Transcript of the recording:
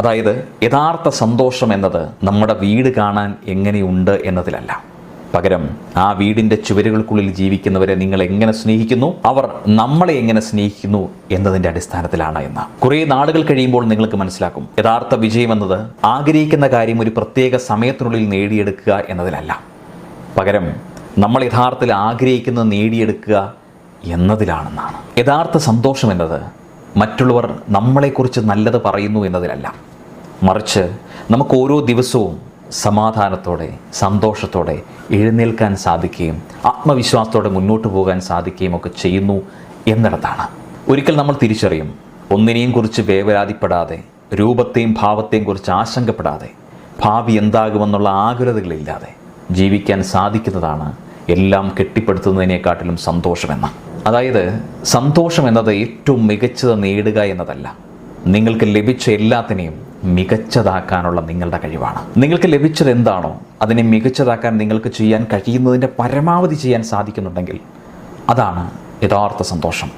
അതായത് യഥാർത്ഥ സന്തോഷം എന്നത് നമ്മുടെ വീട് കാണാൻ എങ്ങനെയുണ്ട് എന്നതിലല്ല. പകരം ആ വീടിന്റെ ചുവരുകൾക്കുള്ളിൽ ജീവിക്കുന്നവരെ നിങ്ങൾ എങ്ങനെ സ്നേഹിക്കുന്നു? അവർ നമ്മളെ എങ്ങനെ സ്നേഹിക്കുന്നു എന്നതിന്റെ അടിസ്ഥാനത്തിലാണ് എന്ന്. കുറേ നാളുകൾ കഴിയുമ്പോൾ നിങ്ങൾക്ക് മനസ്സിലാക്കും. യഥാർത്ഥ വിജയം എന്നത് ആഗ്രഹിക്കുന്ന കാര്യം ഒരു പ്രത്യേക സമയത്തിനുള്ളിൽ നേടിയെടുക്കുക എന്നതിലല്ല. പകരം നമ്മൾ യഥാർത്ഥത്തിൽ ആഗ്രഹിക്കുന്നത് നേടിയെടുക്കുക എന്നതിലാണെന്നാണ്. യഥാർത്ഥ സന്തോഷം എന്നത് മറ്റുള്ളവർ നമ്മളെക്കുറിച്ച് നല്ലത് പറയുന്നു എന്നതിലല്ല. മറിച്ച് നമുക്ക് ഓരോ ദിവസവും സമാധാനത്തോടെ സന്തോഷത്തോടെ എഴുന്നേൽക്കാൻ സാധിക്കുകയും ആത്മവിശ്വാസത്തോടെ മുന്നോട്ട് പോകാൻ സാധിക്കുകയും ഒക്കെ ചെയ്യുന്നു എന്നിടത്താണ് ഒരിക്കൽ നമ്മൾ തിരിച്ചറിയും ഒന്നിനെയും കുറിച്ച് വേവലാതിപ്പെടാതെ രൂപത്തെയും ഭാവത്തെയും കുറിച്ച് ആശങ്കപ്പെടാതെ ഭാവി എന്താകുമെന്നുള്ള ആകുലതകളില്ലാതെ ജീവിക്കാൻ സാധിക്കുന്നതാണ് എല്ലാം കെട്ടിപ്പടുത്തുന്നതിനെക്കാട്ടിലും സന്തോഷമെന്ന്. അതായത് സന്തോഷം എന്നത് ഏറ്റവും മികച്ചത് നേടുക എന്നതല്ല. നിങ്ങൾക്ക് ലഭിച്ച എല്ലാത്തിനെയും മികച്ചതാക്കാനുള്ള നിങ്ങളുടെ കഴിവാണ്. നിങ്ങൾക്ക് ലഭിച്ചത് എന്താണോ അതിനെ മികച്ചതാക്കാൻ നിങ്ങൾക്ക് ചെയ്യാൻ കഴിയുന്നതിന്റെ പരമാവധി ചെയ്യാൻ സാധിക്കുന്നുണ്ടെങ്കിൽ അതാണ് യഥാർത്ഥ സന്തോഷം.